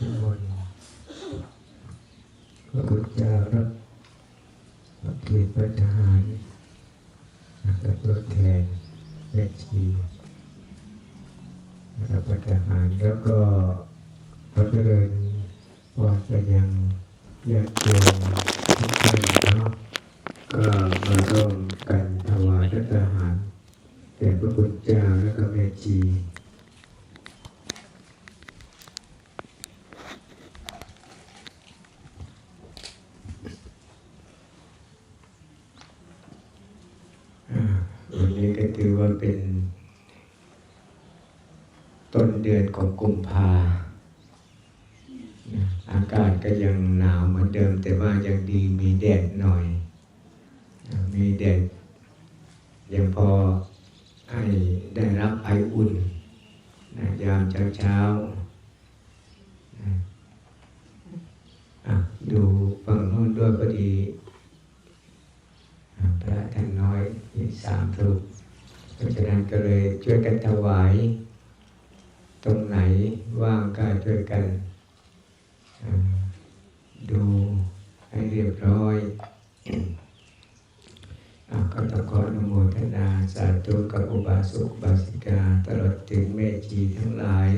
ทุกคนพระพุทธเจ้ารับพระเกียรติพระทหารกับรถแทนแม่ชีรับพระทานแล้วก็พระเจริญวาจะยังญาติโยมทุกท่านเนาะก็มาร่วมกันถวายพระทหารแด่พระพุทธเจ้าและก็แม่ชี อ่าวันนี้ก็ถือว่าเป็น ต้นเดือนของกุมภานะอาก ยังหนาวเหมือนเดิม แต่ว่ายังดีมีแดดหน่อย มีแดดยังพอให้ได้รับไออุ่นนะยามเช้าเช้าดูฝั่งโน้นด้วยพอดีพระท่านน้อยมีสามรูปเพราะฉะนั้นก็เลยช่วยกันถวาย ตรงไหนว่างก็ช่วยกันอ่า ดูให้เรียบร้อยอก็ต้องขออนุโมทนาสาธุกับอุบาสกบาสิกา ตลอดถึงแม่ชีทั้งหลาย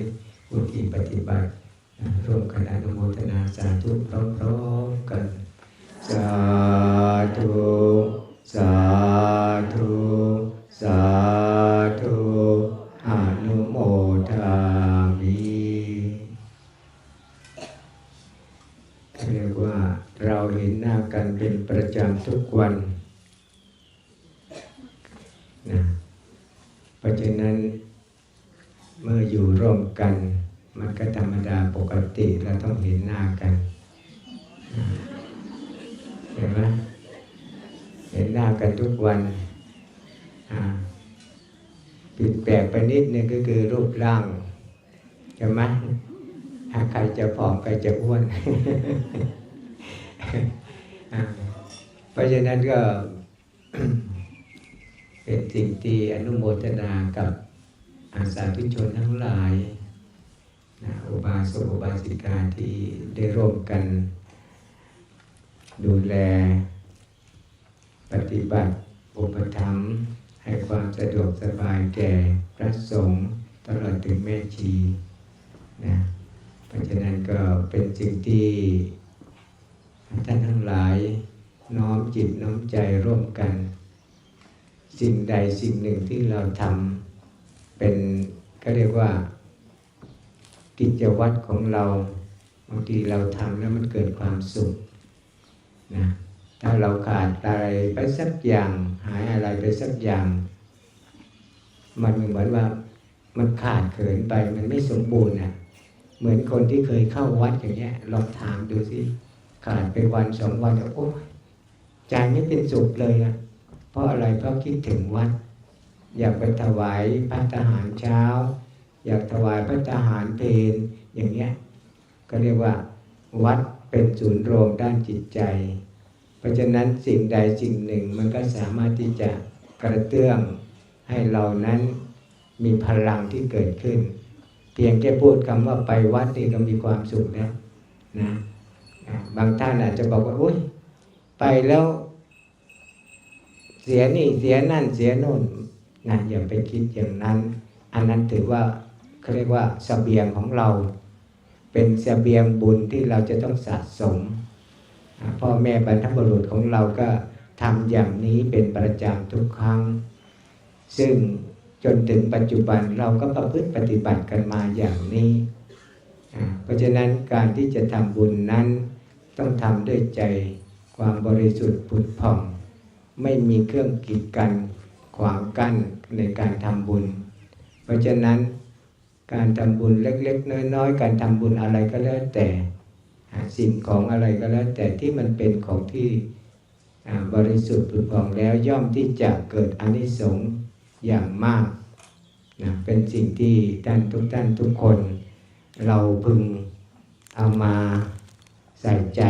ผู้ที่ปฏิบัติร่วมกันอนุโมทนาสาธุพร้อมๆกันสาธุสาธุสา เป็นประจำทุกวันนะเพราะฉะนั้นเมื่ออยู่ร่วมกัน มันก็ธรรมดาปกติเราต้องเห็นหน้ากัน เห็นไหมเห็นหน้ากันทุกวันอ่าผิดแปลกไปนิดนึงก็คือรูปร่างใช่ไหมใครจะผอมใครจะอ้วน เพราะฉะนั้นก็เป็นสิ่งที่อนุโมทนากับอาสาธุชนทั้งหลายนะอุบาสกอุบาสิกาที่ได้ร่วมกัน ดูแล ปฏิบัติอุปถัมภ์ให้ความสะดวกสบายแก่พระสงฆ์ตลอดถึงแม่ชีนะเพราะฉะนั้นก็เป็นสิ่งที่ ท่านทั้งหลายน้อมจิตน้อมใจร่วมกัน สิ่งใดสิ่งหนึ่งที่เราทำเป็นก็เรียกว่า กิจวัตรของเราบางทีเราทำแล้วมันเกิดความสุขนะถ้าเราขาดอะไรไปสักอย่างหายอะไรไปสักอย่าง มันเหมือนว่ามันขาดเขินไปมันไม่สมบูรณ์นะเหมือนคนที่เคยเข้าวัดอย่างเงี้ยลองถามดูสิ ขาดไปวันสองวันแล้วโอ้ยใจไม่เป็นสุขเลยนะเพราะอะไรเพราะคิดถึงวัด อยากไปถวายพระทหารเช้า อยากถวายพระทหารเพลอย่างเงี้ยก็เรียกว่า วัดเป็นศูนย์รวมด้านจิตใจ เพราะฉะนั้นสิ่งใดสิ่งหนึ่งมันก็สามารถที่จะกระเตื้องให้เรานั้นมีพลังที่เกิดขึ้น เพียงแค่พูดคำว่าไปวัดนี่ก็มีความสุขแล้วนะ บางท่านอาจจะบอกว่าอุ้ยไปแล้วเสียนี่เสียนั่นเสียโน่นนะอย่าไปคิดอย่างนั้น อันนั้นถือว่าเขาเรียกว่าสเสบียงของเรา เป็นเสบียงบุญที่เราจะต้องสะสมพ่อแม่บรรพบุรุษของเราก็ทำอย่างนี้เป็นประจำทุกครั้ง ซึ่งจนถึงปัจจุบันเราก็ประพฤติปฏิบัติกันมาอย่างนี้ เพราะฉะนั้นการที่จะทำบุญนั้น ต้องทำด้วยใจความบริสุทธิ์ผุดผ่อง ไม่มีเครื่องกีดกันขวางกั้นในการทำบุญ เพราะฉะนั้นการทำบุญเล็ก ๆ น้อย ๆ การทำบุญอะไรก็แล้วแต่สิ่งของอะไรก็แล้ว แต่ที่มันเป็นของที่บริสุทธิ์ผุดผ่องแล้วย่อมที่จะเกิดอนิสงส์อย่างมากนะเป็นสิ่งที่ท่านทุกท่านทุกคน เราพึงเอามา ใส่ใจ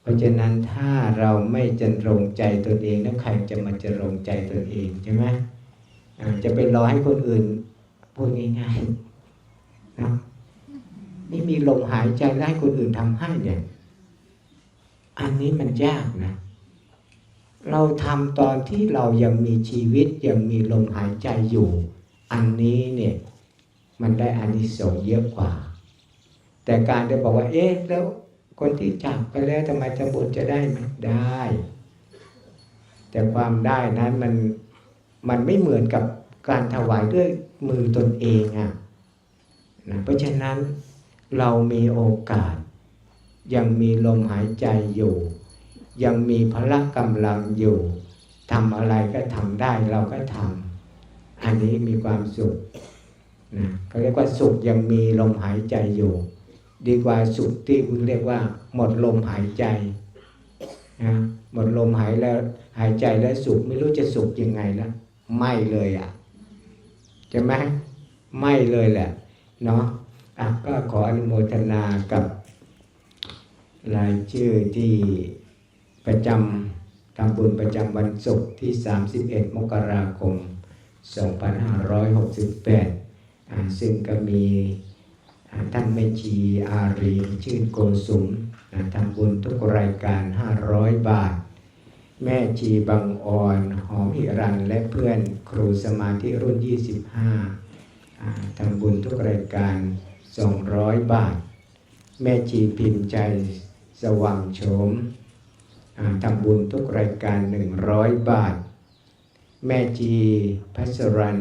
เพราะฉะนั้นถ้าเราไม่จันรงใจตนเองแล้วใครจะมาจันรงใจตนเองใช่ไหมจะไปรอให้คนอื่นพูดง่ายๆนะไม่มีลมหายใจแล้วให้คนอื่นทำให้เนี่ย อันนี้มันยากนะ เราทำตอนที่เรายังมีชีวิตยังมีลมหายใจอยู่ อันนี้เนี่ยมันได้อานิสงส์เยอะกว่า แต่การจะบอกว่า เอ๊ะแล้ว คนที่จากไปแล้วทำไมจะบุญจะได้ไหมได้ แต่ความได้นั้นมันมันไม่เหมือนกับการถวายด้วยมือตนเองอะนะเพราะฉะนั้นเรามีโอกาส ยังมีลมหายใจอยู่ ยังมีพละกำลังอยู่ทำอะไรก็ทำได้เราก็ทำอันนี้มีความสุขนะเขาเรียกว่าสุขยังมีลมหายใจอยู่ ดีกว่าสุขที่คุณเรียกว่า หมดลมหายใจนะหมดลมหายแล้วหายใจแล้วสุขไม่รู้จะสุขยังไงแล้วไม่เลยอะใช่ไหมไม่เลยแหละเนาะอะก็ขออนุโมทนากับรายชื่อที่ประจำทำบุญประจำวันศุกร์ที่ 31 มกราคม 2568 ซึ่งก็มี ท่านแม่ชีอารีชื่นโกสุมทำบุญทุกรายการ 500 บาท แม่ชีบางออน หอมหิรันและเพื่อนครูสมาธิรุ่น 25อ่าทำบุญทุกรายการ 200 บาท แม่ชีพิมพ์ใจสว่างโฉมทำบุญทุกรายการ 100 บาท แม่ชีพัสรัน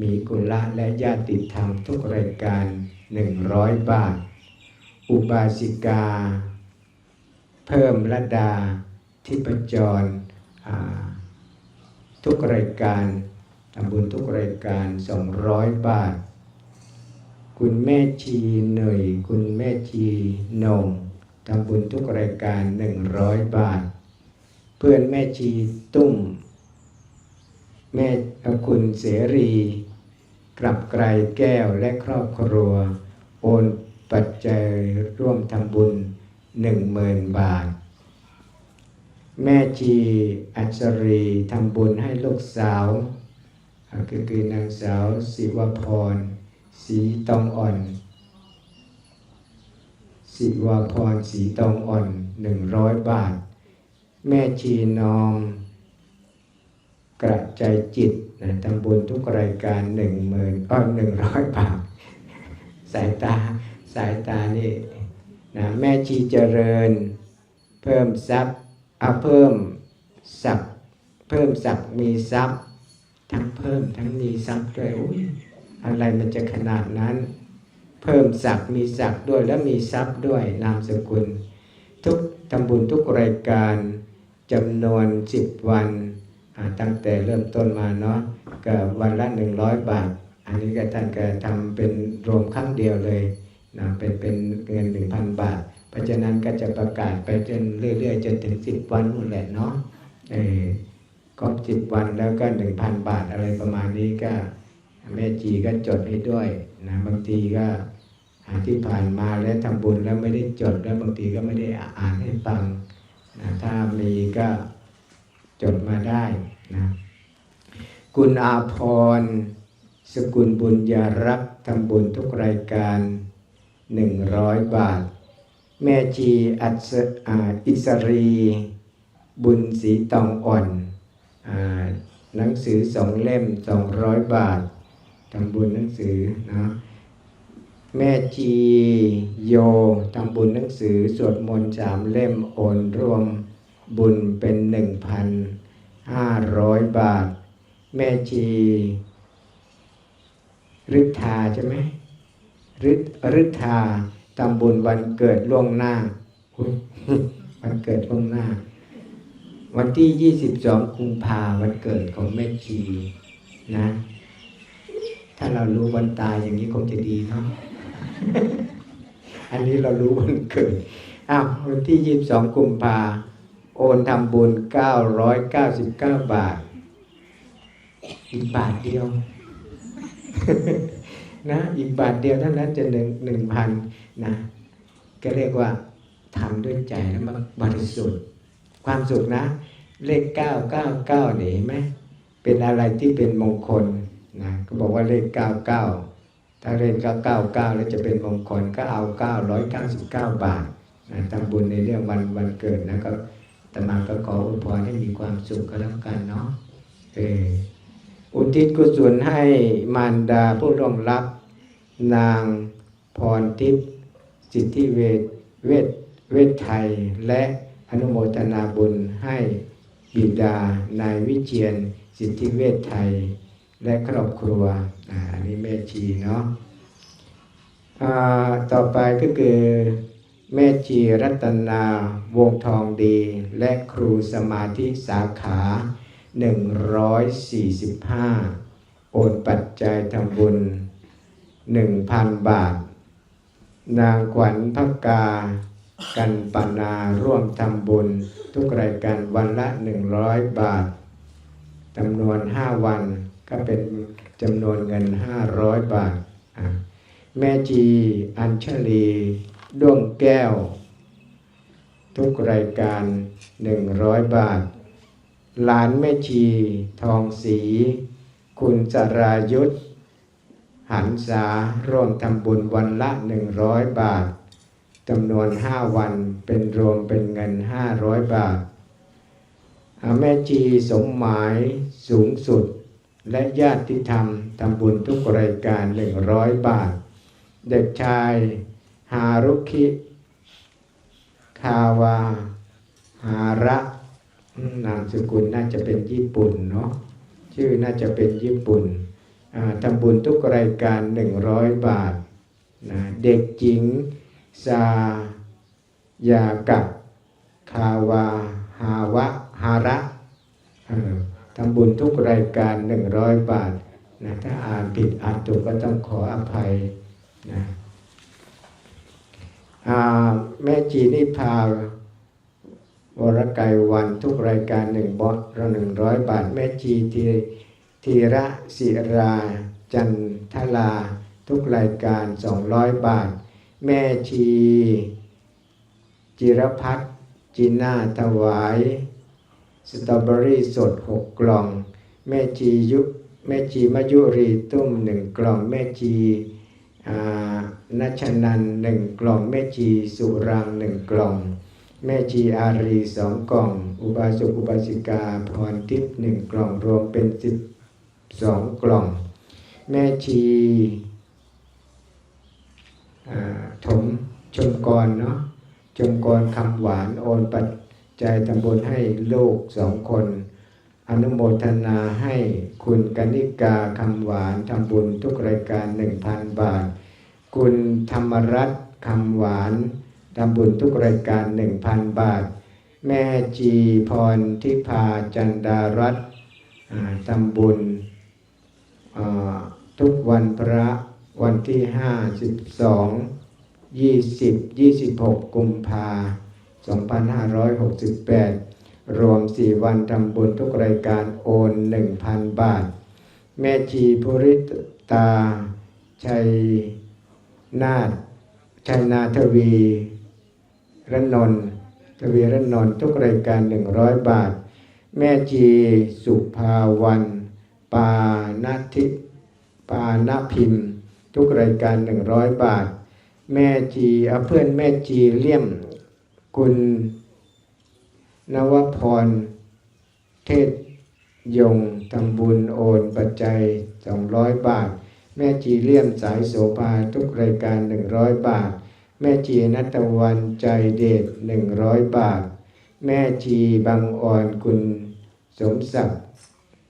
มีกุละและญาติธรรมทุกรายการ 100บาท อุบาสิกา เพิ่มระดาทิพจรอ่าทุกรายการทำบุญทุกรายการ200บาท คุณแม่ชีเหน่ยคุณแม่ชีนงทำบุญทุกรายการ100บาท เพื่อนแม่ชีตุ้มแม่คุณเสรีกลับไกลแก้วและครอบครัว โอนปัจจัยร่วมทำบุญหนึ่งหมื่นบาท แม่ชีอัศรีทำบุญให้ลูกสาวอ่าคือคือนางสาวศิวพรสีตองอ่อนศิวพรสีตองอ่อนหนึ่งร้อยบาท แม่ชีนอมกระจายจิตนะทำบุญทุกรายการหนึ่งหมื่นอ้อหนึ่งร้อยบาท สายตาสายตานี่นะแม่ชีเจริญ เพิ่มทรัพย์เอาเพิ่มศัพท์เพิ่มศัพท์มีทรัพย์ ทั้งเพิ่มทั้งมีทรัพย์ด้วยอุ้ยอะไรมันจะขนาดนั้น เพิ่มศักดิ์มีศักดิ์ด้วยและมีทรัพย์ด้วยนามสกุล ทุกทำบุญทุกรายการจำนวนสิบวันตั้งแต่เริ่มต้นมาเนาะก็วันละหนึ่งร้อยบาท อันนี้ก็ท่านก็ทำเป็นรวมครั้งเดียวเลยนะเป็นเป็นเงินหนึ่งพันบาท เพราะฉะนั้นก็จะประกาศไปจนเรื่อยๆจนถึงสิบวันนู่นแหละเนาะเออก็สิบวันแล้วก็หนึ่งพันบาทอะไรประมาณนี้ก็แม่จีก็จดให้ด้วยนะบางทีก็อที่ผ่านมาแล้วทำบุญแล้วไม่ได้จดแล้วบางทีก็ไม่ได้อ่านให้ฟังนะถ้ามีก็จดมาได้นะคุณอาพร สกุลบุญยารักทำบุญทุกรายการหนึ่งร้อยบาท แม่จีอัศอิสรี บุญสีตองอ่อนอหนังสือสองเล่มสองร้อยบาททำบุญหนังสือนะแม่จีโยทำบุญหนังสือสวดมนต์สามเล่มโอนรวมบุญเป็นหนึ่งพันห้าร้อยบาท แม่ชี ฤทธาใช่ไหมฤทฤทธาทำบุญวันเกิดล่วงหน้าวันเกิดล่วงหน้า วันที่22กุมภาวันเกิดของแม่ชีนะ ถ้าเรารู้วันตายอย่างนี้คงจะดีเนาะอันนี้เรารู้วันเกิดอ้าววันที่22กุมภาโอนทำบุญ999บาทอีกบาทเดียว นะอีกบาทเดียวเท่านั้นจะหนึ่งหนึ่งพันนะก็เรียกว่าทำด้วยใจแล้วมันบริสุทธิ์ ความสุขนะ เลข999นี่เห็นไหมเป็นอะไรที่เป็นมงคลนะก็บอกว่าเลข99ถ้าเล่นก็เก้าเก้าแล้วจะเป็นมงคลก็เอาเก้าร้อยเก้าสิบเก้าบาทนะทำบุญในเรื่องวันวันเกิดนะก็อาตมาก็ขออวยพรให้มีความสุขก็แล้วกันเนาะเออ อุทิศกุศลให้มารดาผู้ร่วงรับ นางพรทิพย์สิทธิเวทเวทเวทไทย และอนุโมทนาบุญให้บิดานายวิเชียนสิทธิเวทไทย และครอบครัวอันนี้แม่ชีเนาะต่อไปก็คือแม่ชีรัตนาวงทองดี และครูสมาธิสาขา 145 โอนปัจจัยทำบุญ 1,000 บาท นางขวัญพักกา กันปนาร่วมทำบุญ ทุกรายการวันละ 100 บาทจำนวน 5 วันก็เป็นจำนวนเงิน 500 บาท แม่จีอัญชลี ด้วงแก้ว ทุกรายการ 100 บาท หลานแม่ชีทองสี คุณจรายุทธหันษาร่วมทำบุญวันละ 100 บาทจำนวน 5 วันเป็นรวมเป็นเงิน 500 บาทอาแม่จีสมหมายสูงสุด และญาติธรรมทำบุญทุกรายการ 100 บาท เด็กชายฮารุคิ คาวา หาระ นามสกุลน่าจะเป็นญี่ปุ่นเนาะชื่อน่าจะเป็นญี่ปุ่นทำบุญทุกรายการ 100 บาทนะเด็กหญิงซายากะคาวาหาวะหาระทำบุญทุกรายการ 100 บาทนะถ้าอ่านผิดอ่านถูกก็ต้องขออภัยนะแม่จีนิพา วรไกรวันทุกรายการหนึ่งบอสเราหนึ่งร้อยบาทแม่จีทีทีระศิรา จันทลา ทุกรายการสองร้อยบาท แม่ชี จิรพัฒน์จีน่าถวาย สตรอเบอรี่สดหกกล่อง แม่จียุแม่จีมายุรีตุ้มหนึ่งกล่อง แม่จีอ่านัชนันหนึ่งกล่อง แม่จีสุรังหนึ่งกล่อง แม่ชีอารีสองกล่อง อุบาสกอุบาสิกาพรทิพย์หนึ่งกล่องรวมเป็นสิบสองกล่อง แม่ชีถมชมกรเนาะชมกรคำหวานโอนปัจจัยตำบลให้ลูกสองคน อนุโมทนาให้คุณกนิกาคำหวานทำบุญทุกรายการหนึ่งพันบาท คุณธรรมรัตน์คำหวาน ทำบุญทุกรายการหนึ่งพันบาท แม่จีพรทิพาจันดารัตทำบุญทุกวันพระวันที่ห้าสิบสองยี่สิบยี่สิบหกกุมภาสองพันห้าร้อยหกสิบแปดรวมสี่วันทำบุญทุกรายการโอนหนึ่งพันบาท แม่ชีภูริตา ชัยนาชัยนาทวี รนนท์ทวีรนนท์ทุกรายการหนึ่งร้อยบาท แม่จีสุภาวัน ปานาทิปานาพิมพ์ ทุกรายการหนึ่งร้อยบาท แม่จีเอาเพื่อนแม่จีเลี่ยม คุณนวพร เทศยงทำบุญโอนปัจจัยสองร้อยบาท แม่จีเลี่ยมสายโสภาทุกรายการหนึ่งร้อยบาท แม่จีนัตวันใจเดชหนึ่งร้อยบาท แม่จีบางอ่อนคุณสมศักดิ์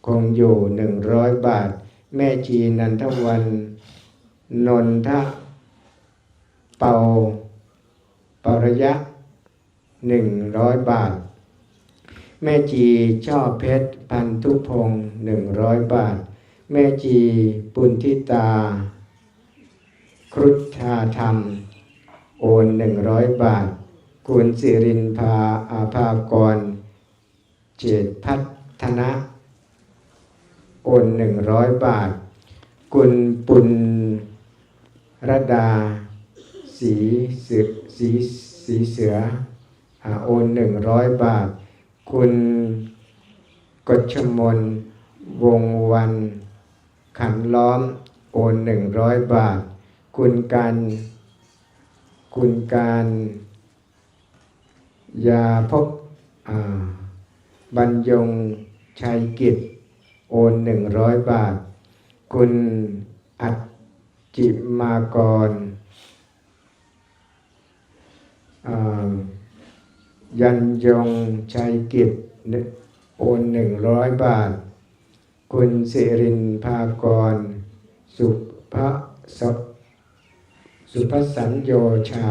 คงอยู่หนึ่งร้อยบาท แม่จีนันทวัน นนทะเปาปรยะหนึ่งร้อยบาท แม่จีช่อเพชรพันธุพงศ์หนึ่งร้อยบาท แม่จีปุณทิตา ครุฑาธรรม โอนหนึ่งร้อยบาท คุณสิรินพาอาภากร เจตพัฒนะ โอนหนึ่งร้อยบาท คุณปุณรดา สีเสือสีสีเสืออโอนหนึ่งร้อยบาท คุณกฎชมน วงวัน ขันล้อม โอนหนึ่งร้อยบาท คุณการ คุณการยาพบบรรยงชัยกิจ โอนหนึ่งร้อยบาท คุณอัจจิมากรยันยงชัยกิจโอนหนึ่งร้อยบาท คุณสิรินภากร สุภส สุภสัญโยชา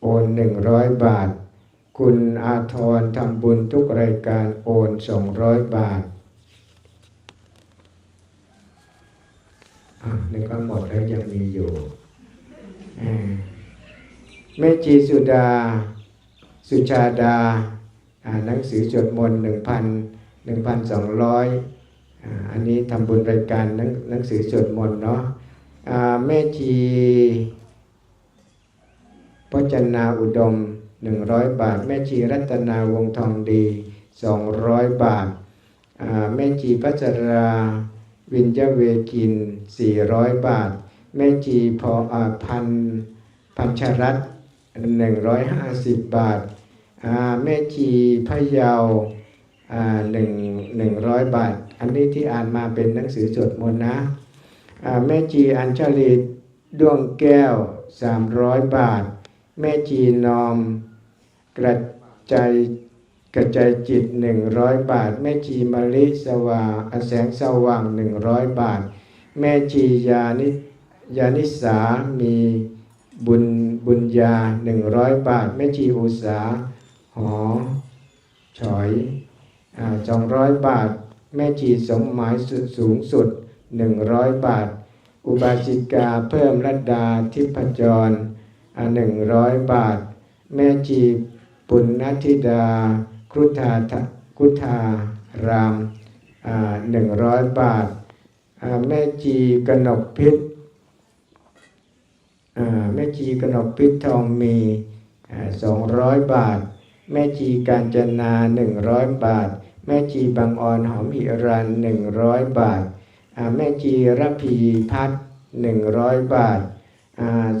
โอนหนึ่งร้อยบาท คุณอาทรทำบุญทุกรายการโอนสองร้อยบาทอะนึกว่าหมดแล้วยังมีอยู่อ่าแม่จีสุดา สุชาดา อ่านหนังสือสวดมนต์หนึ่งพันหนึ่งพันสองร้อยอันนี้ทำบุญรายการหนังสือสวดมนต์เนาะ แม่ชีพจนาอุดมหนึ่งร้อยบาท แม่ชีรัตนาวงทองดีสองร้อยบาท แม่ชีพัชราวินยเวกินสี่ร้อยบาท แม่ชีพออพันพันชรัตหนึ่งร้อยห้าสิบบาทาแม่ชีพะเยาหนึ่งหนึ่งร้อยบาท อันนี้ที่อ่านมาเป็นหนังสือสวดมนต์นะ แม่ชีอัญชลีดวงแก้วสามร้อยบาท แม่ชีนอม กระจายกระจายจิตหนึ่งร้อยบาท แม่ชีมะลิสว่างอแสงสว่างหนึ่งร้อยบาท แม่ชียานิยานิสามีบุญบุญญาหนึ่งร้อยบาท แม่ชีอุสาหอฉอยสองร้อยบาท แม่ชีสมหมายสุดสูงสุดหนึ่งร้อยบาท อุบาสิกาเพิ่มรัตดาทิพจรหนึ่งร้อยบาท แม่ชีปุณณธิดาครุธาคุธารามหนึ่งร้อยบาท แม่ชีกนกพิษแม่ชีกนกพิษทองมีสองร้อยบาท แม่ชีการจนาหนึ่งร้อยบาท แม่ชีบางออนหอมหิรันหนึ่งร้อยบาท แม่ชีระพีพัฒหนึ่งร้อยบาท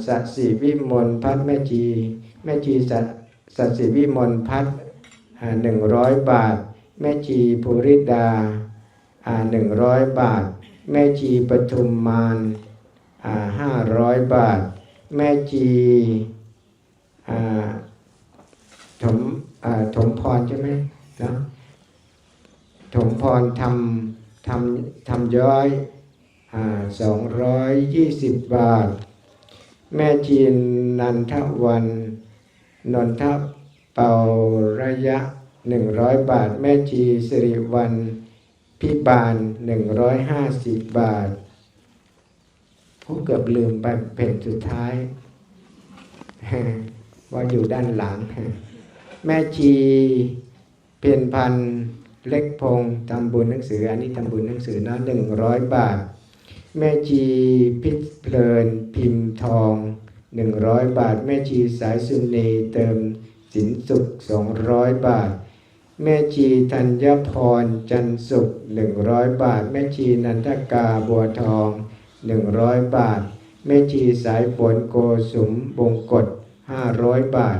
สัตสิวิมลพัฒแม่ชีแม่ชีสัสัตสิวิมลพัฒหนึ่งร้อยบาท แม่ชีภูริดาหนึ่งร้อยบาท แม่ชีปทุมมานห้าร้อยบาท แม่ชีถมถมพรใช่ไหมนะถมพรทำ ทำทำย้อยสองร้อยยี่สิบบาท แม่จีนนันทวัน นนทเป่าระยะหนึ่งร้อยบาท แม่จีสิริวันพิบาลหนึ่งร้อยห้าสิบบาทผู้เกือบลืมไปเพจสุดท้ายว่าอยู่ด้านหลัง แม่ชีเพียนพันธ์ เล็กพงทำบุญหนังสือ อันนี้ทำบุญหนังสือนะหนึ่งร้อยบาท แม่ชีพิษเพลินพิมพ์ทองหนึ่งร้อยบาท แม่ชีสายสุนีเติมสินสุขสองร้อยบาท แม่ชีธัญพรจันสุขหนึ่งร้อยบาท แม่ชีนันทกาบัวทองหนึ่งร้อยบาท แม่ชีสายฝนโกสุมบงกฎห้าร้อยบาท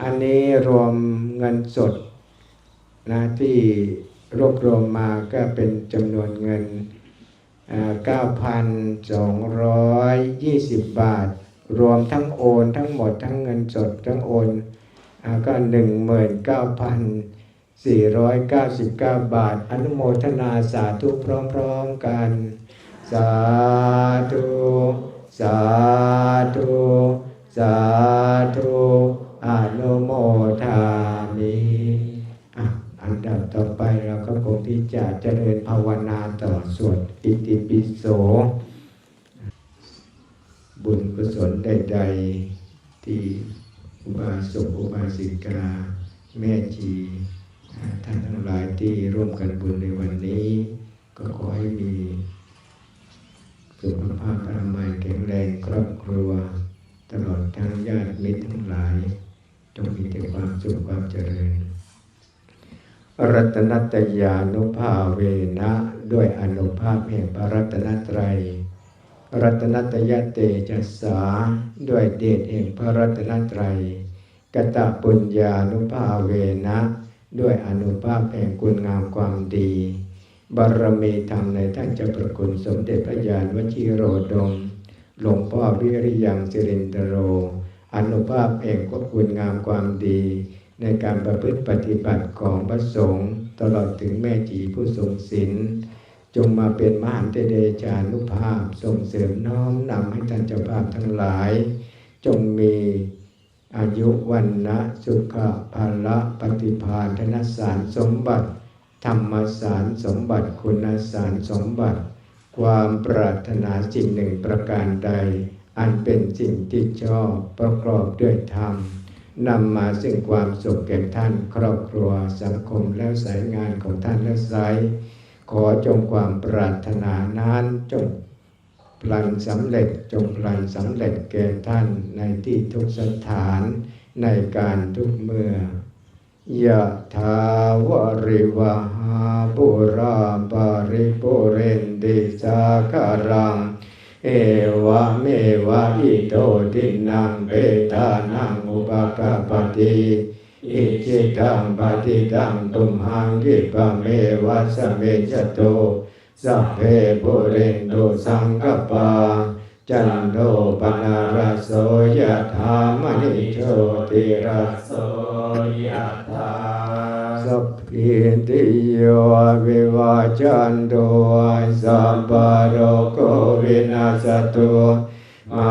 อันนี้รวมเงินสด นะที่รวบรวมมาก็เป็นจำนวนเงิน 9,220 บาท รวมทั้งโอนทั้งหมดทั้งเงินสดทั้งโอนก็ 19,499 บาท อนุโมทนาสาธุพร้อมๆกัน สาธุ สาธุ สาธุอนุโมทามิ อันดับต่อไปเราก็คงที่จะเจริญภาวนาต่อสวดอิติปิโส บุญกุศลใดๆ ที่อุบาสกอุบาสิกา แม่ชีท่านทั้งหลายที่ร่วมกันบุญในวันนี้ ก็ขอให้มี สุขภาพอนามัยแข็งแรงครอบครัว ตลอดทั้งญาติมิตรทั้งหลาย จงมีแต่ความสุขความเจริญ รัตนัตยานุภาเวนะ ด้วยอนุภาพแห่งพระรัตนตรัย รัตนัตยเตจัสสา ด้วยเดชแห่งพระรัตนตรัยกตปุญญานุภาเวนะ ด้วยอนุภาพแห่งคุณงามความดี บารมีธรรมในท่านเจ้าประคุณสมเด็จพระยานวชิโรดม หลวงพ่อวิริยังสิรินทโร อนุภาพแห่งคุณงามความดี ในการประพฤติปฏิบัติของพระสงฆ์ตลอดถึงแม่จีผู้ทรงศีลจงมาเป็นมหันตเดชานุภาพส่งเสริมน้อมนำให้ท่านเจ้าภาพทั้งหลาย จงมีอายุวันนะสุขภาละปฏิภาณธนสารสมบัติ ธรรมสารสมบัติคุณสารสมบัติ ความปรารถนาสิ่งหนึ่งประการใด อันเป็นสิ่งที่ชอบประกอบด้วยธรรม นำมาซึ่งความสุขแก่ท่านครอบครัวสังคมและสายงานของท่านและสาย ขอจงความปรารถนานั้นจงพลันสำเร็จจงพลันสำเร็จแก่ท่านในที่ทุกสถานในการทุกเมื่อยะถาวริวหาปุราปาริปุเรนติสาคารัง เอวะเมวะอิโตทินังเปตานังอุปกาปติอิจิตังปฏิตังตุมหังกิปะเมวะสเมจโตสัพเพปุเรนโตสังกปาจันโทปนารโสยถามณิโชติรโสยถา สัพพิติโยวิวาจันโตสัพพะโรโควินาสตุมา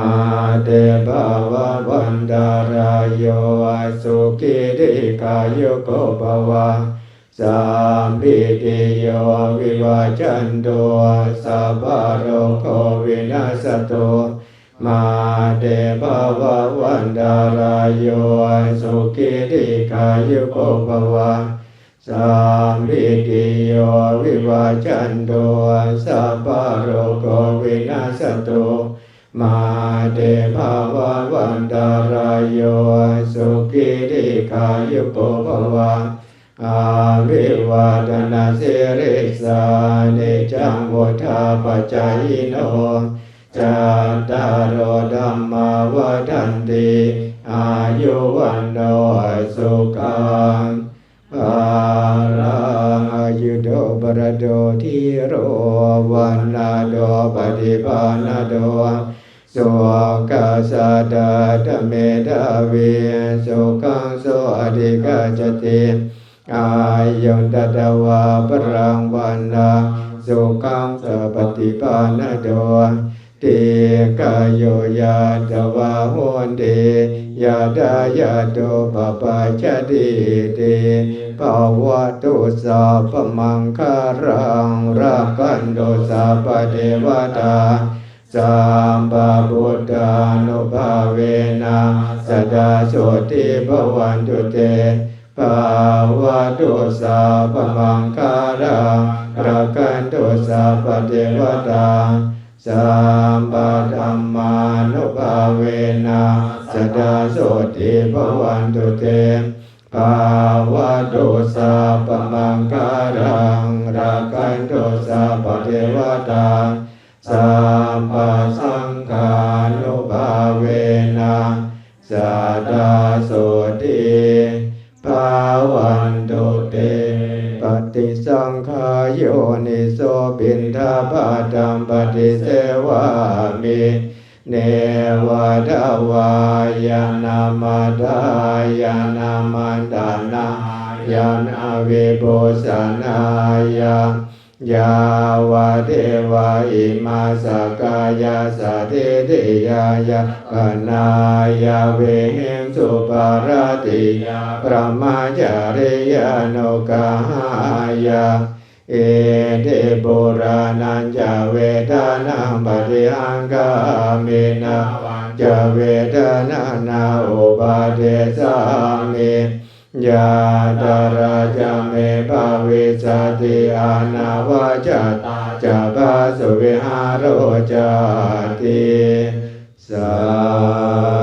เตภวะวันดารายโยสุขิติกายุโกภวะสัมพิติโยวิวาจันโตสัพพะโรโควินาสตุ มาเตภวะวันดารายโยสุขิติกายุโกภวะสัมพิติโยวิวาจันโตสัพพโรโควินาสตุมาเตภวะวันดารายโยสุขิติกายุโกภวะอาวิวาดนาสิริสานิจังวุธาปจายโน จัตารโอธรรมาวันติอายุวันโนสุขังภาลังอายุโดบรโดทิโรวันนาโดปฏิภาณโดสุกาสาดาธเมดาวีสุขังโสอธิกาจติอายุตตวาปรังวันนาสุขังสปฏิปานโด ติกายโยยาตวาโหนเดยาดายาโตปปาชะดีเดภาวะตุสาปมังคารังรักันโดสาปเทวตาสัมปะพุทธานุภาเวนะสดาโสติภวันตุเตภาวะตุสาปมังคารังรักันตุสาปเทวตา สัมปะธัมมานุภาเวนะสดาโสติภวันตุเตภาวะตุสาปมังการังรักันตุสาปเทวตา ยายาปนายาเวหิงสุปารติยาปรมาจาริยานุกายาเอเดโบราณัญจเวทานังปฏิหังกามินาจะเวทนานาอุปาเทสามิยาดาราจาเมภาวิสติอาณาวาจตา จาบาสวิหารโจติสา